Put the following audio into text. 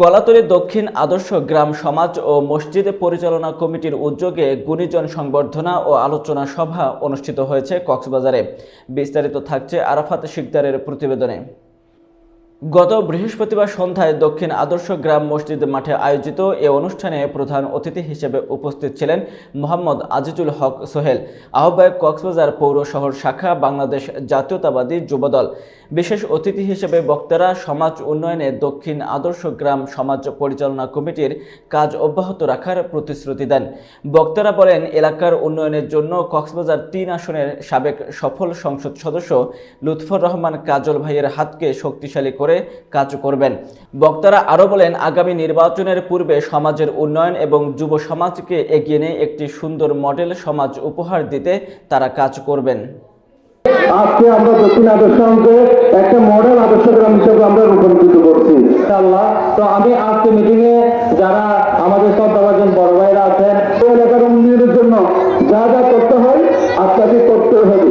কলাতলী দক্ষিণ আদর্শ গ্রাম সমাজ ও মসজিদ পরিচালনা কমিটির উদ্যোগে গুণীজন সংবর্ধনা ও আলোচনা সভা অনুষ্ঠিত হয়েছে কক্সবাজারে। বিস্তারিত থাকছে আরাফাত শিকদারের প্রতিবেদনে। গত বৃহস্পতিবার সন্ধ্যায় দক্ষিণ আদর্শ গ্রাম মসজিদ মাঠে আয়োজিত এ অনুষ্ঠানে প্রধান অতিথি হিসেবে উপস্থিত ছিলেন মোহাম্মদ আজিজুল হক সোহেল, আহ্বায়ক কক্সবাজার পৌর শহর শাখা, বাংলাদেশ জাতীয়তাবাদী যুবদল। বিশেষ অতিথি হিসেবে বক্তারা সমাজ উন্নয়নে দক্ষিণ আদর্শ গ্রাম সমাজ পরিচালনা কমিটির কাজ অব্যাহত রাখার প্রতিশ্রুতি দেন। বক্তারা বলেন, এলাকার উন্নয়নের জন্য কক্সবাজার তিন আসনের সাবেক সফল সংসদ সদস্য লুৎফর রহমান কাজল ভাইয়ের হাতকে শক্তিশালী করে কাজ করবেন। বক্তারা আরও বলেন, আগামী নির্বাচনের পূর্বে সমাজের উন্নয়ন এবং যুব সমাজকে এগিয়ে নিয়ে একটি সুন্দর মডেল সমাজ উপহার দিতে তারা কাজ করবেন। আজকে আমরা দক্ষিণ আদর্শ অঙ্কে একটা মডেল আদর্শ গ্রাম হিসেবে আমরা রূপান্তরিত করছি। ইনশাআল্লাহ। তো আমি আজকে মিটিং এ যারা আমাদের শ্রদ্ধাভাজন বড় ভাইরা আছেন এলাকার উন্নয়নের জন্য যা যা করতে হয় আপনাকে করতে হবে।